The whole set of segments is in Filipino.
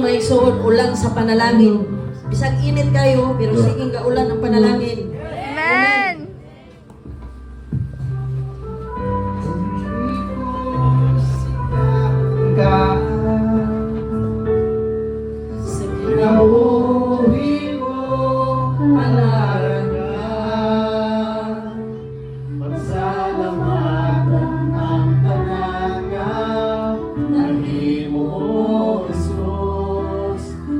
May suod ulang sa panalangin. Bisag init kayo, pero sige ka ulan ang panalangin.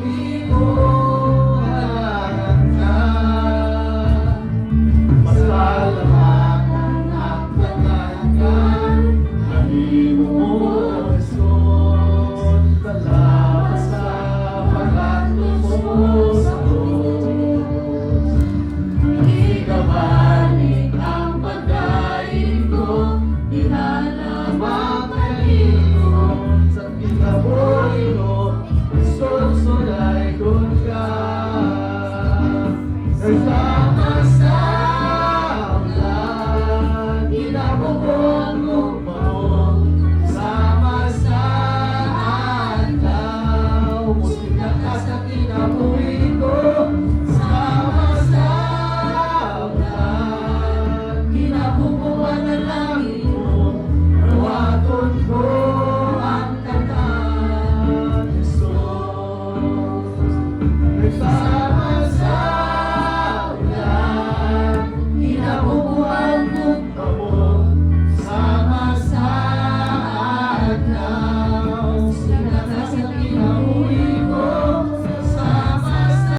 holy. one.